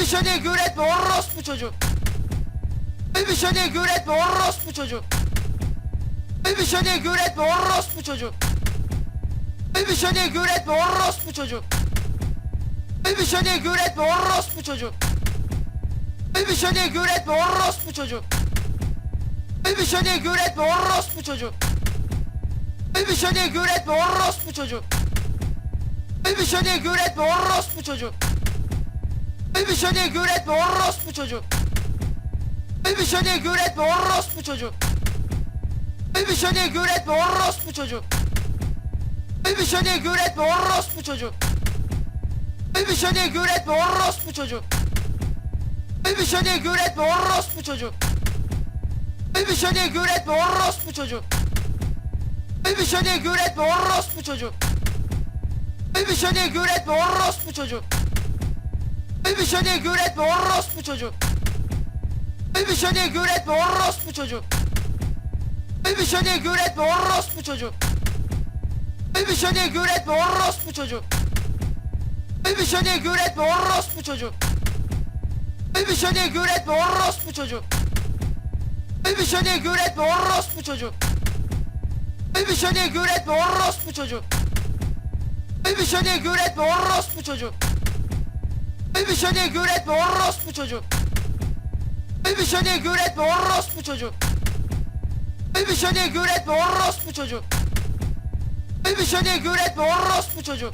Elbişeni gür etme orospu çocuk. Elbişeni gür etme orospu çocuk. Elbişeni gür etme orospu çocuk. Elbişeni gür etme orospu çocuk. Elbişeni gür etme orospu çocuk. Elbişeni gür etme orospu çocuk. Elbişeni gür etme orospu çocuk. Elbişeni gür etme orospu çocuk. Elbişeni gür etme orospu çocuk. Elbişeni gür etme orospu çocuk. Elbişeni gür etme orospu çocuk. Elbişeni gür etme orospu çocuk. Elbişeni gür etme orospu çocuk. Elbişeni gür etme orospu çocuk. Elbişeni gür etme orospu çocuk. Elbişeni gür etme orospu çocuk. Elbişeni gür etme orospu çocuk. Elbişeni gür etme orospu çocuk. Elbişeni gür etme orospu çocuk. Elbişeni gür etme orospu çocuk. Elbişeni gür etme orospu çocuk. Elbişeni gür etme orospu çocuk. Elbişeni gür etme orospu çocuk. Elbişeni gür etme orospu çocuk. Elbişeni gür etme orospu çocuk. Elbişeni gür etme orospu çocuk. Elbişeni gür etme orospu çocuk. Elbişeni gür etme orospu çocuk. Elbişeni gür etme orospu çocuk. Elbişeni gür etme orospu çocuk. Elbişeni gür etme orospu çocuk.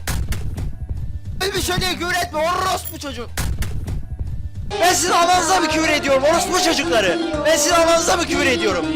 Elbişeni gür etme orospu çocuk. Ben sizin ananıza mı küfür ediyorum orospu çocukları? Ben sizin ananıza mı küfür ediyorum?